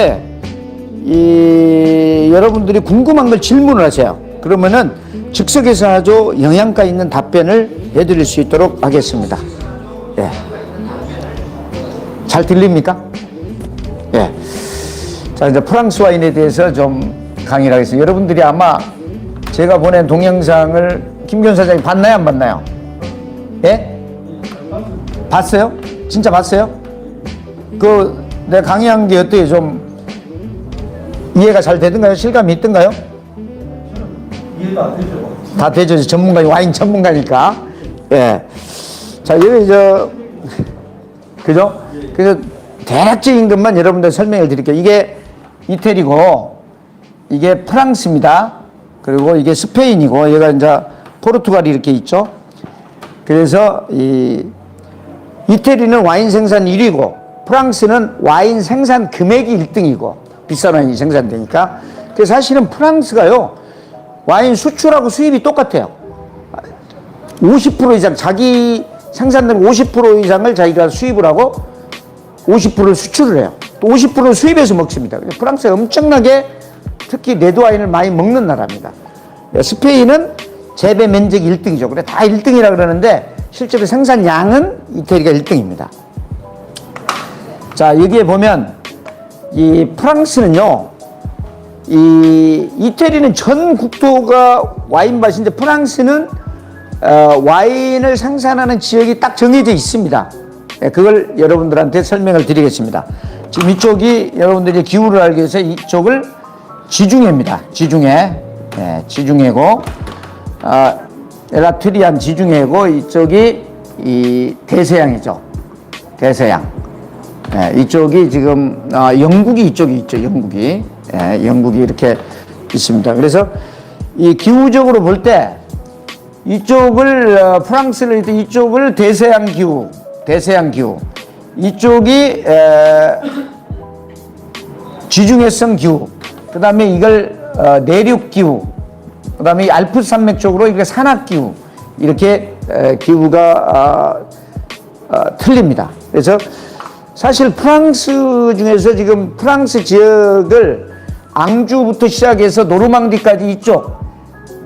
때 이 여러분들이 궁금한 걸 질문을 하세요. 그러면은 즉석에서 아주 영양가 있는 답변을 해드릴 수 있도록 하겠습니다. 예. 잘 들립니까? 예. 자, 이제 프랑스 와인에 대해서 좀 강의를 하겠습니다. 여러분들이 아마 제가 보낸 동영상을 김견 사장님 봤나요? 안 봤나요? 예? 봤어요? 진짜 봤어요? 그, 내가 강의한 게 어때요? 좀 이해가 잘 되던가요? 실감이 있던가요? 이해가 안 되죠. 다 되죠. 전문가, 와인 전문가니까. 예. 자, 여기 저, 그죠? 그래서 대략적인 것만 여러분들 설명을 드릴게요. 이게 이태리고, 이게 프랑스입니다. 그리고 이게 스페인이고, 얘가 이제 포르투갈이 이렇게 있죠. 그래서 이 이태리는 와인 생산 1위고, 프랑스는 와인 생산 금액이 1등이고, 비싼 와인이 생산되니까. 그래서 사실은 프랑스가요, 와인 수출하고 수입이 똑같아요. 50% 이상 자기 생산된 50% 이상을 자기가 수입을 하고 50%를 수출을 해요. 또 50%를 수입해서 먹습니다. 프랑스가 엄청나게 특히 레드 와인을 많이 먹는 나라입니다. 스페인은 재배 면적 1등이죠. 그래 다 1등이라 그러는데 실제로 생산량은 이태리가 1등입니다. 자, 여기에 보면 이 프랑스는요. 이 이태리는 전 국토가 와인 밭인데 프랑스는 어, 와인을 생산하는 지역이 딱 정해져 있습니다. 예, 그걸 여러분들한테 설명을 드리겠습니다. 지금 이쪽이 여러분들이 기후를 알기 위해서 이쪽을 지중해입니다. 지중해, 예, 지중해고 아, 에라트리안 지중해고 이쪽이 이 대서양이죠. 대서양. 예, 이쪽이 지금 아, 영국이 이쪽이 있죠. 영국이 예, 영국이 이렇게 있습니다. 그래서 이 기후적으로 볼 때 이쪽을 어, 프랑스를 이쪽을 대서양 기후, 대서양 기후. 이쪽이 에, 지중해성 기후. 그 다음에 이걸 어, 내륙 기후. 그 다음에 이 알프 산맥 쪽으로 이게 산악 기후. 이렇게 에, 기후가 어, 어, 틀립니다. 그래서 사실 프랑스 중에서 지금 프랑스 지역을 앙주부터 시작해서 노르망디까지 이쪽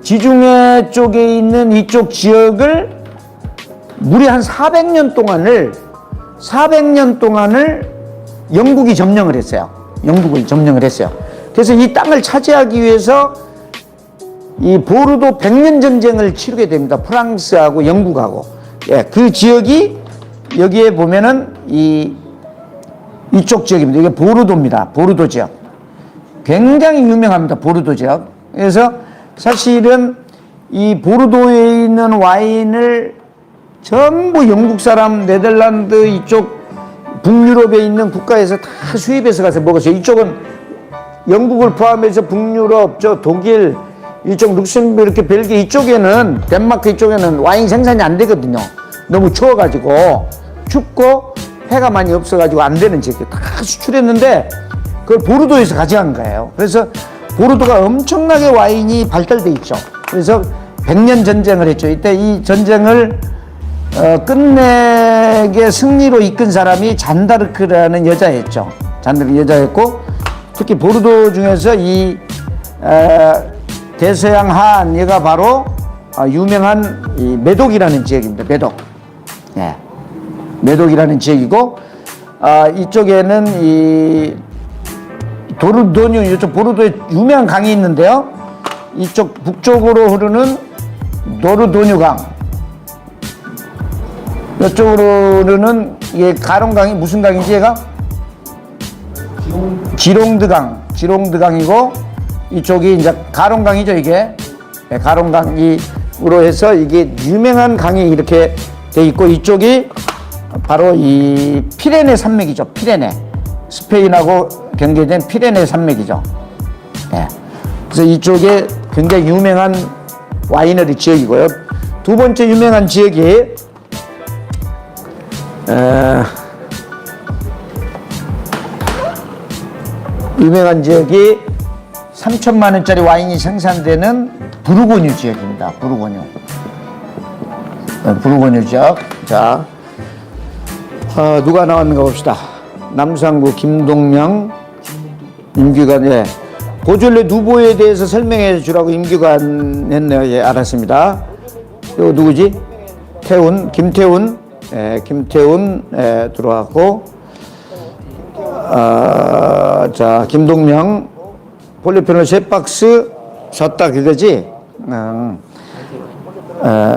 지중해 쪽에 있는 이쪽 지역을 무려 한 400년 동안을 400년 동안을 영국이 점령을 했어요. 영국을 점령을 했어요. 그래서 이 땅을 차지하기 위해서 이 보르도 백년 전쟁을 치르게 됩니다. 프랑스하고 영국하고. 예, 그 지역이 여기에 보면은 이 이쪽 지역입니다. 이게 보르도입니다. 보르도 지역. 굉장히 유명합니다. 보르도 지역. 그래서 사실은 이 보르도에 있는 와인을 전부 영국 사람, 네덜란드 이쪽 북유럽에 있는 국가에서 다 수입해서 가서 먹었어요. 이쪽은 영국을 포함해서 북유럽, 저 독일, 이쪽 룩셈부르크, 이렇게 벨기에 이쪽에는 덴마크 이쪽에는 와인 생산이 안 되거든요. 너무 추워가지고 춥고 해가 많이 없어가지고 안 되는 지역에 다 수출했는데 그걸 보르도에서 가져간 거예요. 그래서 보르도가 엄청나게 와인이 발달돼 있죠. 그래서 백년 전쟁을 했죠. 이때 이 전쟁을 어, 끝내게 승리로 이끈 사람이 잔다르크라는 여자였죠. 잔다르크 여자였고 특히 보르도 중에서 이 에, 대서양 한 얘가 바로 어, 유명한 이 메독이라는 지역입니다. 메독. 예. 메독이라는 지역이고 아, 이쪽에는 이 도르도뉴 이쪽 보르도에 유명한 강이 있는데요. 이쪽 북쪽으로 흐르는 도르도뉴강. 이쪽으로 흐르는 이게 가롱강이 무슨 강이지 얘가? 지롱드강. 지롱드강이고 이쪽이 이제 가롱강이죠 이게. 네, 가롱강이로 해서 이게 유명한 강이 이렇게 돼 있고 이쪽이 바로 이 피레네 산맥이죠. 피레네. 스페인하고 경계된 피레네 산맥이죠. 예. 그래서 이쪽에 굉장히 유명한 와이너리 지역이고요. 두 번째 유명한 지역이 에, 유명한 지역이 3천만 원짜리 와인이 생산되는 부르고뉴 지역입니다. 부르고뉴. 네, 부르고뉴 지역. 자, 어, 누가 나왔는가 봅시다. 남상구 김동명, 임규관, 예. 보졸레 누보에 대해서 설명해 주라고 임규관 했네요. 예, 알았습니다. 요 누구지? 태훈, 김태훈, 예, 김태훈, 예, 들어왔고, 아, 자, 김동명, 폴리페놀 세 박스 졌다 그거지? 음. 어,